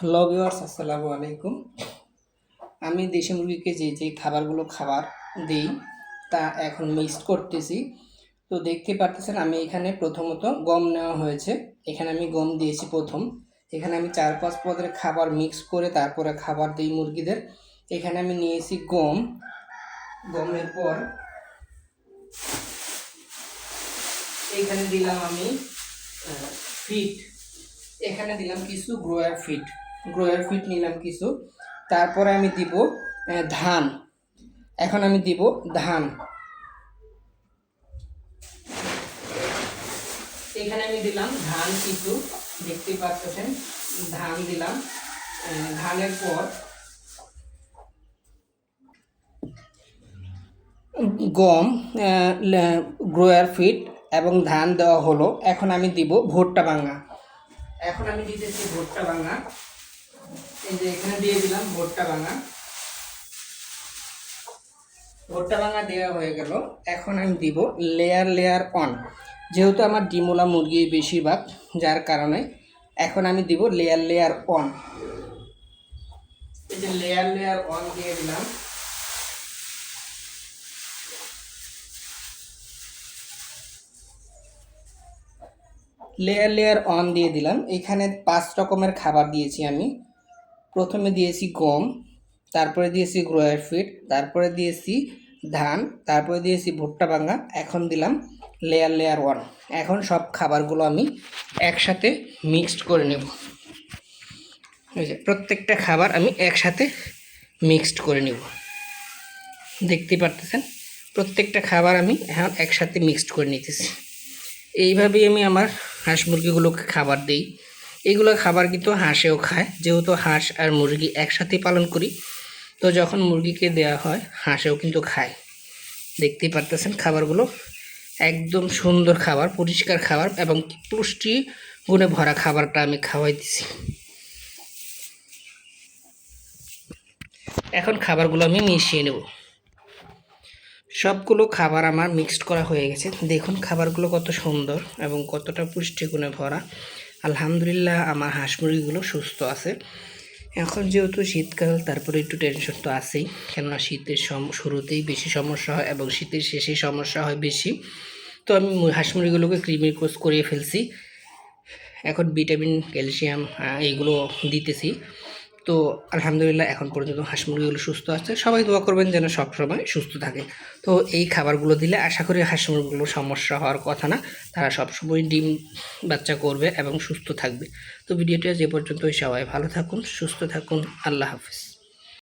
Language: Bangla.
হ্যালো ভিউয়ার্স আসসালামু আলাইকুম। আমি দেশি মুরগিকে যে যে খাবারগুলো খাবার দিই, তা এখন মিক্সড করতেছি। তো দেখতে পারতেছেন, আমি এখানে প্রথমত গম নেওয়া হয়েছে। এখানে আমি গম দিয়েছি প্রথম। এখানে আমি চার পাঁচ পদের খাবার মিক্স করে তারপরে খাবার দিই মুরগিদের। এখানে আমি নিয়েছি গম। গমের পর এখানে দিলাম আমি ফিট এখানে দিলাম কিছু গ্রোয়ার ফিট গ্রোয়ার ফিট নিলাম কিছু। তারপরে আমি দিব ধান। এখন আমি দিব ধান। এখানে আমি দিলাম ধান কিছু দেখতে পাচ্ছেন, ধান দিলাম। ধানের পর গম গ্রোয়ার ফিট এবং ধান দেওয়া হলো। এখন আমি দিব ভুট্টা ভাঙা। এখন আমি দিতেছি ভুট্টা ভাঙা। এই যে এখানে দিয়ে দিলাম ভুট্টা ভাঙা। ভুট্টা ভাঙা দেওয়া হয়ে গেল। এখন আমি দিব লেয়ার লেয়ার অন যেহেতু আমার ডিমোলা মুরগি বেশিরভাগ, যার কারণে এখন আমি দিব লেয়ার লেয়ার অন এই যে লেয়ার লেয়ার অন দিয়ে দিলাম। লেয়ার লেয়ার অন দিয়ে দিলাম। এখানে পাঁচ রকমের খাবার দিয়েছি আমি। প্রথমে দিয়েছি গম, তারপরে দিয়েছি গ্রোয়ার ফিট তারপরে দিয়েছি ধান, তারপরে দিয়েছি ভুট্টা ভাঙা, এখন দিলাম লেয়ার লেয়ার ওয়ান এখন সব খাবারগুলো আমি একসাথে মিক্সড করে নেব। প্রত্যেকটা খাবার আমি একসাথে মিক্সড করে নেব। দেখতে পারতেছেন? প্রত্যেকটা খাবার আমি এখন একসাথে মিক্সড করে নিতেছি। এইভাবেই আমি আমার হাঁস মুরগিগুলোকে খাবার দিই। এগুলো খাবার কিন্তু হাঁসেও খায়। যেহেতু হাঁস আর মুরগি একসাথে পালন করি, তো যখন মুরগিকে দেওয়া হয়, হাঁসেও কিন্তু খায়। দেখতেই পারতেছেন খাবারগুলো। একদম সুন্দর খাবার, পরিষ্কার খাবার এবং পুষ্টি গুণে ভরা খাবারটা আমি খাওয়াই দিছি এখন খাবারগুলো আমি মিশিয়ে নেব। সবগুলো খাবার আমার মিক্সড করা হয়ে গেছে। দেখুন খাবারগুলো কত সুন্দর এবং কতটা পুষ্টিগুণে ভরা। আলহামদুলিল্লাহ, আমার হাঁস মুরগিগুলো সুস্থ আছে। এখন যেহেতু শীতকাল, তারপরে একটু টেনশন তো আছেই। কেননা শীতের সম- শুরুতেই বেশি সমস্যা হয় এবং শীতের শেষেই সমস্যা হয় বেশি। তো আমি হাঁস মুরগিগুলোকে ক্রিমের কোর্স করিয়ে ফেলছি। এখন ভিটামিন ক্যালসিয়াম এইগুলো দিতেছি। তো আলহামদুলিল্লাহ এখন পর্যন্ত হাঁস মুরগিগুলো সুস্থ আছে। সবাই দোয়া করবেন যেন সব সময় সুস্থ থাকে। তো এই খাবারগুলো দিলে আশা করি হাঁস মুরগিগুলো সমস্যা হওয়ার কথা না। তারা সবসময় ডিম বাচ্চা করবে এবং সুস্থ থাকবে। তো ভিডিওটি যে পর্যন্তই। সবাই ভালো থাকুন, সুস্থ থাকুন। আল্লাহ হাফিজ।